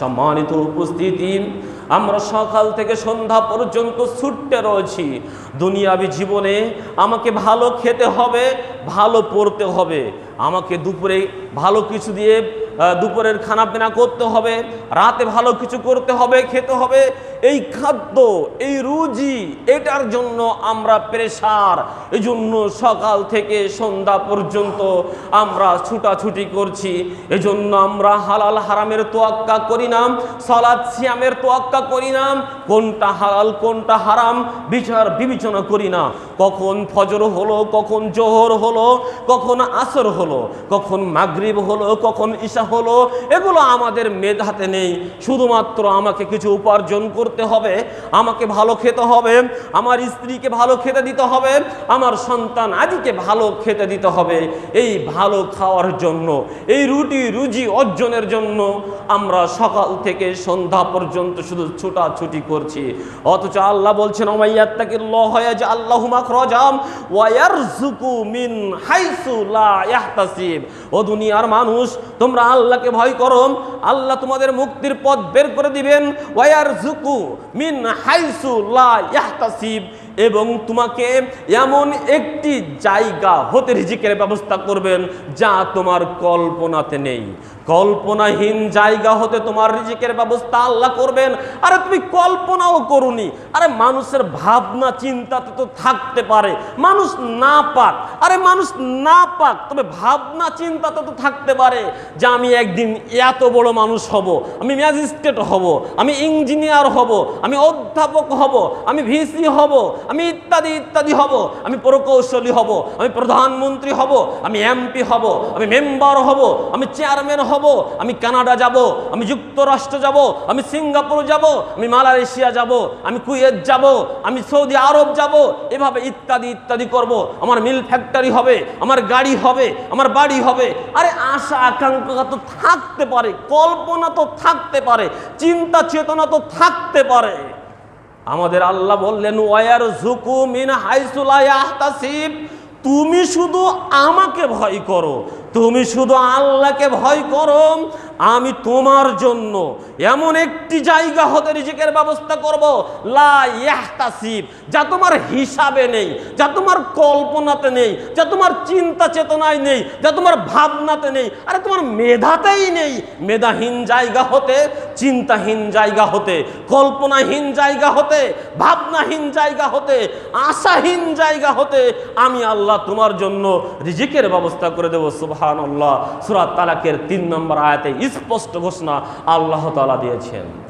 সম্মানিত উপস্থিতি, আমরা সকাল থেকে সন্ধ্যা পর্যন্ত ছুটতে রয়েছি। দুনিয়াবি জীবনে আমাকে ভালো খেতে হবে, ভালো পড়তে হবে। আমাকে দুপুরে ভালো কিছু দিয়ে দুপুরের খানাপিনা করতে হবে, রাতে ভালো কিছু করতে হবে, খেতে হবে। এই খাদ্য, এই রুজি, এটার জন্য আমরা প্রেসার এই জন্য সকাল থেকে সন্ধ্যা পর্যন্ত আমরা ছুটাছুটি করছি। এজন্য আমরা হালাল হারামের তোয়াক্কা করি না সলাদ সিয়ামের তোয়াক্কা করি না কোনটা হালাল, কোনটা হারাম, বিচার, বিবেচনা করি না। কখন ফজর হলো, কখন জোহর হলো, কখন আসর হলো, কখন মাগরিব হলো, কখন ঈশা হলো, এগুলো আমাদের মেধাতে নেই। শুধুমাত্র আমাকে কিছু উপার্জন করতে হবে, আমাকে ভালো খেতে হবে, আমার স্ত্রীকে ভালো খেতে দিতে হবে, আমার সন্তান আদিকে ভালো খেতে দিতে হবে। এই ভালো খাওয়ার জন্য, এই রুটি রুজি অর্জনের জন্য আমরা সকাল থেকে সন্ধ্যা পর্যন্ত শুধু ছুটাছুটি করছি। অথচ আল্লাহ বলছেন ওমাইয়াত্তাকে লহয়া যে আল্লাহুমা খরজাম ওয়ারজুকু মিন হাইসু লা ও দুনিয়ার মানুষ, তোমরা আল্লাহকে ভয় করো আল্লাহ তোমাদের মুক্তির পথ বের করে দিবেন। ওয়ারজুকু মিন হাইসু লা ইয়াহতাসিব, এবং তোমাকে এমন একটি জায়গা হতে রিজিকের ব্যবস্থা করবেন যা তোমার কল্পনাতে নেই। কল্পনাহীন জায়গা হতে তোমার রিজিকের ব্যবস্থা আল্লাহ করবেন আরে তুমি কল্পনাও করুনি আরে মানুষের ভাবনা চিন্তাতে তো থাকতে পারে মানুষ না পাক আরে মানুষ না পাক তবে ভাবনা চিন্তাতে তো থাকতে পারে যে আমি একদিন এত বড় মানুষ হব আমি ম্যাজিস্ট্রেট হব আমি ইঞ্জিনিয়ার হব আমি অধ্যাপক হব আমি ভিসি হব আমি ইত্যাদি ইত্যাদি হব আমি প্রকৌশলী হব আমি প্রধানমন্ত্রী হব আমি এমপি হব আমি মেম্বার হব আমি চেয়ারম্যান হব আমি কানাডা যাব, আমি যুক্তরাষ্ট্র যাব, আমি সিঙ্গাপুর যাব, আমি মালয়েশিয়া যাব, আমি কুয়েত যাব, আমি সৌদি আরব যাব, এভাবে ইত্যাদি ইত্যাদি করব। আমার মিল ফ্যাক্টরি হবে, আমার গাড়ি হবে, আমার বাড়ি হবে। আরে আশা, আকাঙ্ক্ষা তো থাকতে পারে, কল্পনা তো থাকতে পারে, চিন্তা চেতনা তো থাকতে পারে। আমাদের আল্লাহ বললেন ওয়ার ঝুকু মিন হাইসুলাইয়াহতাসিব তুমি শুধু আমাকে ভয় করো, তুমি শুধু আল্লাহকে ভয় করো, আমি তোমার জন্য এমন একটি জায়গা হতে রিজিকের ব্যবস্থা করব, লা ইয়াহতাসিব, যা তোমার হিসাবে নেই, যা তোমার কল্পনাতে নেই, যা তোমার চিন্তা চেতনায় নেই, যা তোমার ভাবনাতে নেই, আরে তোমার মেধাতেই নেই। মেধাহীন জায়গা হতে চিন্তাহীন জায়গা হতে, কল্পনাহীন জায়গা হতে, ভাবনাহীন জায়গা হতে, আশাহীন জায়গা হতে, আমি আল্লাহ তোমার জন্য রিজিকের ব্যবস্থা করে দেবো সুবাহান আল্লাহ সুরাত তালাকের তিন নম্বর আয়াতে স্পষ্ট ঘোষণা আল্লাহ তালা দিয়েছেন।